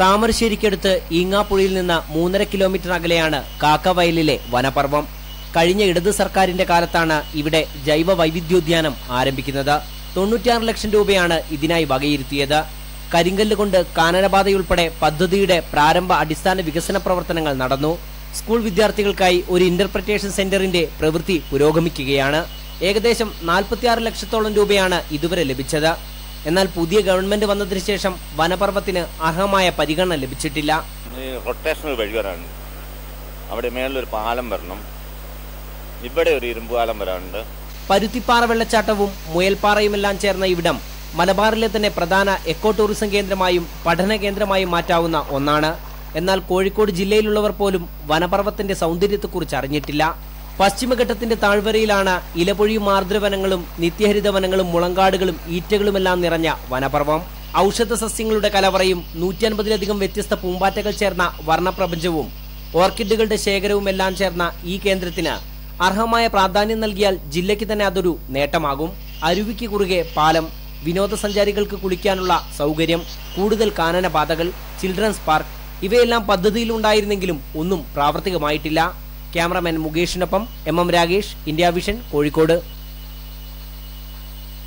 താമരശ്ശേരിക്കടുത്ത് ഈങ്ങാപ്പുഴയിൽ നിന്ന് മൂന്നര കിലോമീറ്റർ അകലെയാണ് കാക്കവയലിലെ വനപർവം കഴിഞ്ഞ ഇടത് സർക്കാരിന്റെ കാലത്താണ് ഇവിടെ ജൈവ വൈവിധ്യോദ്യാനം ആരംഭിക്കുന്നത്. തൊണ്ണൂറ്റിയാറ് ലക്ഷം രൂപയാണ് ഇതിനായി വകയിരുത്തിയത്. കരിങ്കല്ല് കൊണ്ട് കാനനപാതയുൾപ്പെടെ പദ്ധതിയുടെ പ്രാരംഭ അടിസ്ഥാന വികസന പ്രവർത്തനങ്ങൾ നടന്നു. സ്കൂൾ വിദ്യാർത്ഥികൾക്കായി ഒരു ഇന്റർപ്രിറ്റേഷൻ സെന്ററിന്റെ പ്രവൃത്തി പുരോഗമിക്കുകയാണ്. ഏകദേശം നാൽപ്പത്തിയാറ് ലക്ഷത്തോളം രൂപയാണ് ഇതുവരെ ലഭിച്ചത്. എന്നാൽ പുതിയ ഗവൺമെന്റ് വന്നതിന് ശേഷം വനപർവത്തിന് അർഹമായ പരിഗണന ലഭിച്ചിട്ടില്ല. റൊട്ടേഷണൽ വഴി വരാനുണ്ട്. അവിടെ മേളിലൊരു പാലം വരണം. ഇവിടെ ഒരു ഇരുമ്പ് പാലം വരാനുണ്ട്. പരുത്തിപ്പാറ വെള്ളച്ചാട്ടവും മുയൽപ്പാറയുമെല്ലാം ചേർന്ന ഇവിടം മലബാറിലെ തന്നെ പ്രധാന എക്കോ ടൂറിസം കേന്ദ്രമായും പഠന കേന്ദ്രമായും മാറ്റാവുന്ന ഒന്നാണ്. എന്നാൽ കോഴിക്കോട് ജില്ലയിലുള്ളവർ പോലും വനപർവത്തിന്റെ സൗന്ദര്യത്തെക്കുറിച്ച് അറിഞ്ഞിട്ടില്ല. പശ്ചിമഘട്ടത്തിന്റെ താഴ്വരയിലാണ് ഇലപൊഴിയും ആർദ്രവനങ്ങളും നിത്യഹരിത വനങ്ങളും മുളങ്കാടുകളും ഈറ്റകളുമെല്ലാം നിറഞ്ഞ വനപർവം ഔഷധ സസ്യങ്ങളുടെ കലവറയും നൂറ്റൻപതിലധികം വ്യത്യസ്ത പൂമ്പാറ്റകൾ ചേർന്ന വർണപ്രപഞ്ചവും ഓർക്കിഡുകളുടെ ശേഖരവും എല്ലാം ചേർന്ന ഈ കേന്ദ്രത്തിന് അർഹമായ പ്രാധാന്യം നൽകിയാൽ ജില്ലയ്ക്ക് തന്നെ അതൊരു നേട്ടമാകും. അരുവിക്ക് കുറുകെ പാലം വിനോദസഞ്ചാരികൾക്ക് കുളിക്കാനുള്ള സൗകര്യം കൂടുതൽ കാനനപാതകൾ ചിൽഡ്രൻസ് പാർക്ക് ഇവയെല്ലാം പദ്ധതിയിലുണ്ടായിരുന്നെങ്കിലും ഒന്നും പ്രാവർത്തികമായിട്ടില്ല. Cameraman മുകേഷിനൊപ്പം M M Ragesh India vision Kozhikode.